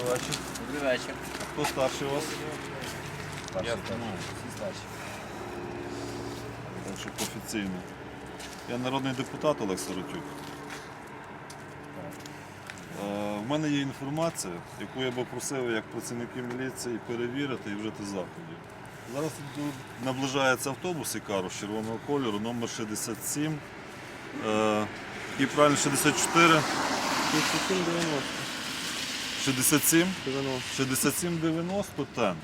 Добрий вечір. Добрий вечір. Хто старший у вас? Я ну, всі старші. Так, щоб офіційно. Я народний депутат Олег Соротюк. Е, В мене є інформація, яку я би просив як працівників міліції перевірити і вжити заходів. Зараз тут наближається автобус Ікару з червоного кольору, номер 67. Е, І правильно 64. 67? 6790 тен.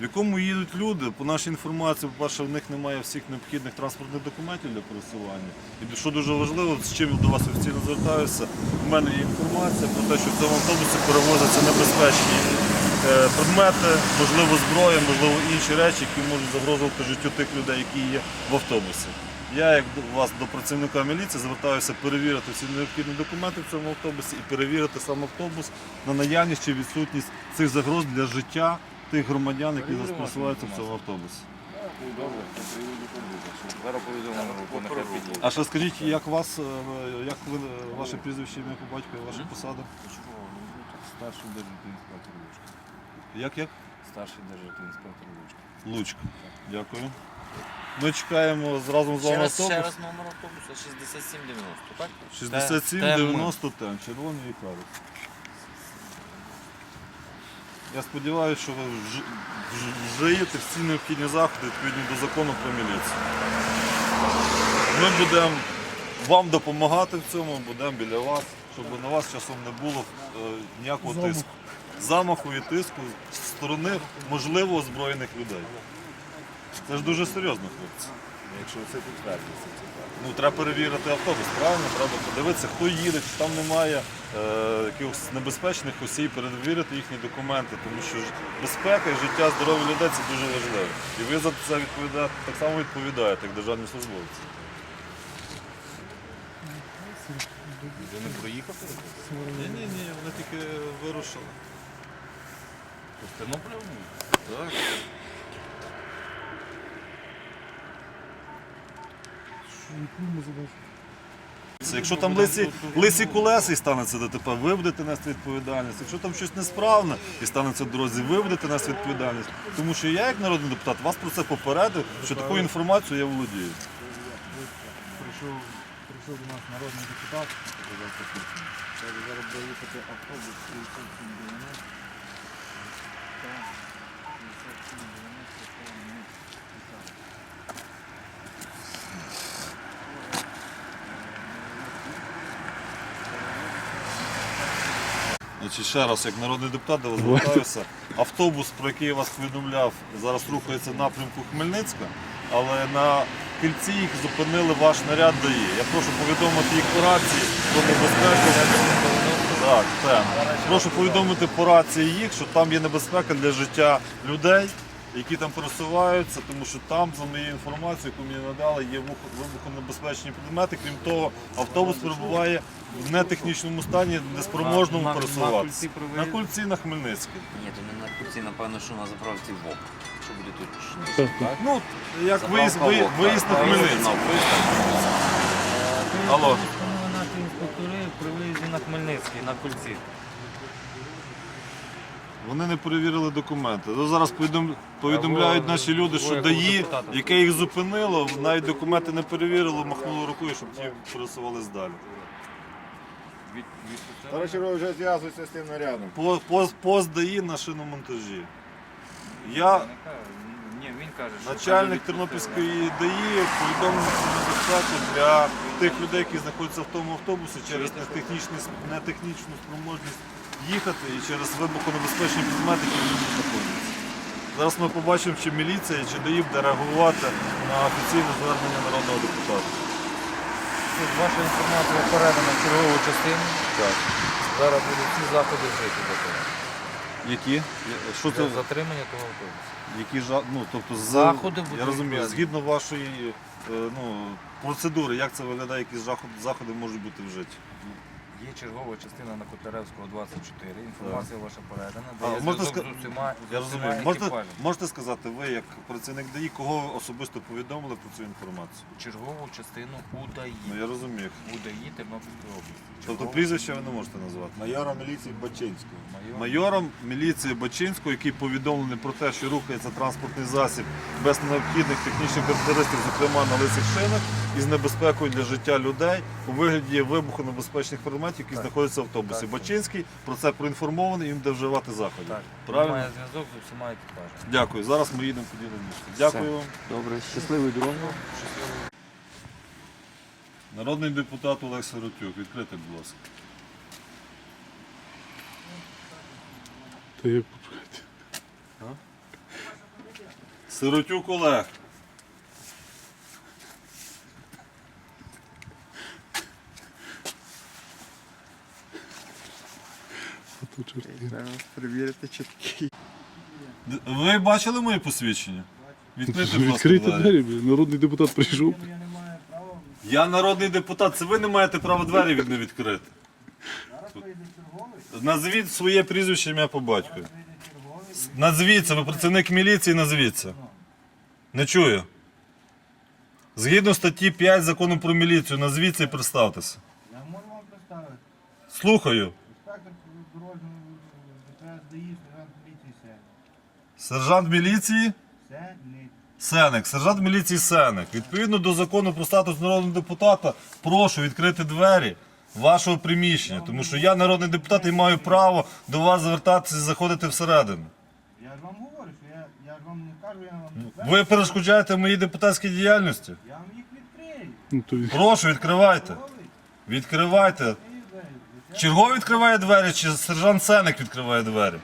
В якому їдуть люди, по нашій інформації, по-перше, в них немає всіх необхідних транспортних документів для пересування. І що дуже важливо, з чим до вас офіційно звертаюся, у мене є інформація про те, що в цьому автобусі перевозяться небезпечні е, предмети, можливо, зброя, можливо, інші речі, які можуть загрожувати життю тих людей, які є в автобусі. Я, як до вас, до працівника міліції, звертаюся перевірити всі необхідні документи в цьому автобусі і перевірити сам автобус на наявність чи відсутність цих загроз для життя тих громадян, які зараз в цьому автобусі. Зараз. А ще скажіть, як вас, е, як ви, ваше прізвище, ім'я по батькові, ваша посада? Старший державний інспектор Лучка. Як як? Старший державний інспектор Лучка. Лучка. Дякую. Ми чекаємо разом з Ще вами раз, ще раз номер автобуса 6790, так? 67-90 тем, червоний і. Я сподіваюся, що ви вж- вж- вжиєте всі необхідні заходи відповідні до закону про міліцію. Ми будемо вам допомагати в цьому, будемо біля вас, щоб на вас часом не було е, ніякого тиску. Замаху і тиску з сторони можливо озброєних людей. Це ж дуже серйозно, хлопці. Якщо це підтвердиться, це так. Ну, треба перевірити автобус, правильно? Треба подивитися, хто їде, чи там немає е, якихось небезпечних осіб, перевірити їхні документи, тому що ж безпека і життя, здоров'я людей це дуже важливо. І ви за це відповідаєте, так само відповідаєте, як державні службовці. Вже не проїхав? Ні, ні, ні, вони тільки вирушили. В Тернополі? Так. Якщо там лисі, лисі колеса і станеться ДТП, ви будете нести відповідальність. Якщо там щось несправне і станеться в дорозі, ви будете нести відповідальність. Тому що я, як народний депутат, вас про це попередив, що таку інформацію я володію. Прийшов, прийшов до нас народний депутат, зараз доїхати автобус 5790. Так, 5790, Значить, ще раз, як народний депутат, до вас звертаюся. Автобус, про який я вас повідомляв, зараз рухається в напрямку Хмельницька, але на кільці їх зупинили ваш наряд дає. Я прошу повідомити їх по рації про небезпеку. Так, так. Прошу повідомити по рації їх, що там є небезпека для життя людей, які там пересуваються, тому що там, за моєю інформацією, яку мені надали, є вибухонебезпечні предмети. Крім того, автобус перебуває в нетехнічному стані, неспроможному пересуватися. кульці На кульці на Хмельницький. Ні, то не на курці, напевно, що на заправці ВОК. Що буде тут? Ну, як виїзд, виїзд, ВОК, виїзд на так, Хмельницький. виїзд на Хмельницький. Алло. Наші інспектори при виїзді на Хмельницький, на кульці. Вони не перевірили документи. Ну, зараз повідом- повідомляють наші люди, що ДАІ, яке їх зупинило, навіть документи не перевірило, махнуло рукою, щоб ті пересувались далі. Коротше, ви вже зв'язуєтеся з тим нарядом. По- Пост, пост ДАІ на шиномонтажі. Я, Ні, він каже, що начальник Тернопільської ДАІ, повідомив про небезпеку для тих людей, які знаходяться в тому автобусі через нетехнічну спроможність їхати і через вибухонебезпечні предмети, які в ньому знаходяться. Зараз ми побачимо, чи міліція, чи ДАІ буде реагувати на офіційне звернення народного депутата. Ваша інформація передана в чергову частину. Так. Зараз будуть всі заходи вжиті до того. Які? Що це? Для затримання того автобуса. Які жа... ну, тобто з... Заходи Я розумію, введені. згідно вашої е, ну, процедури, як це виглядає, які заходи, заходи можуть бути вжиті? Є чергова частина на Котляревського 24. Інформація ваша передана. А, є можна зв'язок ска- з усіма, з Я усіма розумію. Можете, екіпажами. можете сказати, ви як працівник ДАІ, кого ви особисто повідомили про цю інформацію? Чергову частину УДАІ. Ну я розумію. УДАІ Тернопільської області. Тобто прізвище ви не можете назвати. Майора міліції Бачинського. майор. Майором міліції Бачинського, який повідомлений про те, що рухається транспортний засіб без необхідних технічних характеристик, зокрема на лисих шинах, із небезпекою для життя людей у вигляді вибухонебезпечних предметів, які Так. знаходяться в автобусі. Так. Бачинський про це проінформований і він буде вживати заходів. Так, Правильно? має зв'язок з усіма екіпажами. Дякую. Зараз ми їдемо на місце. Дякую вам. Добре, щасливий дорогу. Народний депутат Олег Сиротюк. Відкрити, будь ласка. Та як Сиротюк Олег. То. Перевірити, чи Ви бачили моє посвідчення? Відкрити, Відкрийте двері. двері, блін. народний депутат прийшов. Я народний депутат, це ви не маєте права двері від не відкрити. Назвіть своє прізвище ім'я по батькові. Назвіться, ви працівник міліції, назвіться. Не чую. Згідно статті 5 закону про міліцію, назвіться і представтеся. Я можу вам представити. Слухаю. ДАІ, сержант міліції. Сеник, сержант міліції Сеник. Відповідно до закону про статус народного депутата, прошу відкрити двері вашого приміщення, тому що я народний депутат і маю право до вас звертатися і заходити всередину. Я ж вам говорю, що я, я ж вам не кажу, я вам Ви перешкоджаєте моїй депутатській діяльності. Я вам їх відкрию. Ну, Прошу, відкривайте. Відкривайте. Черговий відкриває двері, чи сержант Сеник відкриває двері?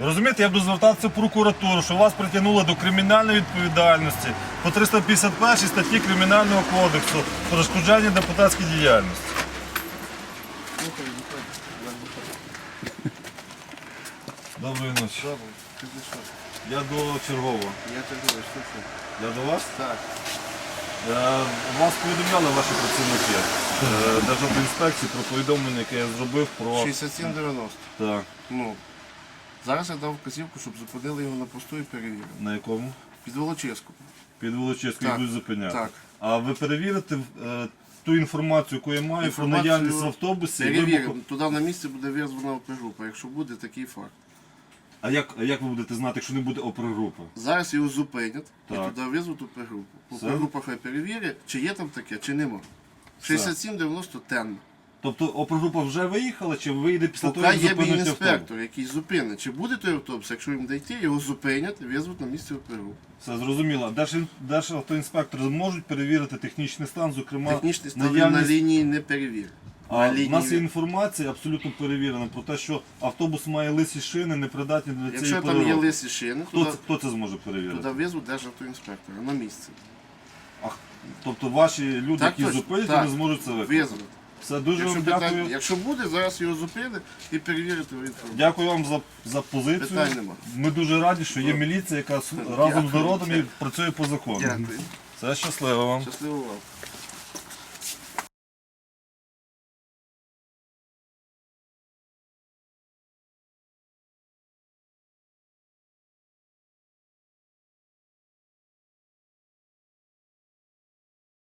Розумієте, я буду звертатися в прокуратуру, що вас притягнули до кримінальної відповідальності по 351 статті Кримінального кодексу перешкоджання депутатській діяльності. Доброї ночі. Я до чергового. Я до вас? Так. Е, Вас повідомляли ваші працівники е, Державтоінспекції про повідомлення, яке я зробив про 6790. так, Ну. Зараз я дав вказівку, щоб зупинили його на посту і перевірили. на якому Під Волочиську. під Волочиською Так, будуть зупиняти. Так. А ви перевірите е, ту інформацію, яку я маю про Інформацію наявність в автобусі. і Перевіримо. вибуху- Туди на місці буде визвана опергрупа, якщо буде такий факт. А як, а як ви будете знати, якщо не буде опергрупи? Зараз його зупинять і Так. туди визвуть опергрупу. Все. Опергрупа хай перевірить, чи є там таке, чи нема. 6790 тен. Тобто опергрупа вже виїхала, чи вийде після того, Поки як є зупинить автобус? інспектор, який зупинить, чи буде той автобус, якщо їм дійти, його зупинять і визвуть на місці опергрупу. Все зрозуміло. Держ- Державтоінспектори зможуть перевірити технічний стан, зокрема Технічний стан він наявність на лінії не перевірить. А На в нас є інформація абсолютно перевірена про те, що автобус має лисі шини, непридатні для Якщо цієї там є переробки. лисі шини, Хто туди, це, хто це зможе перевірити? туди визвуть державтоінспектора на місці. А, тобто ваші люди, Так які точно, зупинять, так. вони зможуть це виконати. Визвуть. Все, дуже Якщо, вам питань- дякую. якщо буде, зараз його зупинить і перевірити інформацію. Дякую вам за, за позицію. Питань нема. Ми дуже раді, що є міліція, яка с- разом з народом і працює по закону. Дякую. Все щасливо вам. Щасливо вам.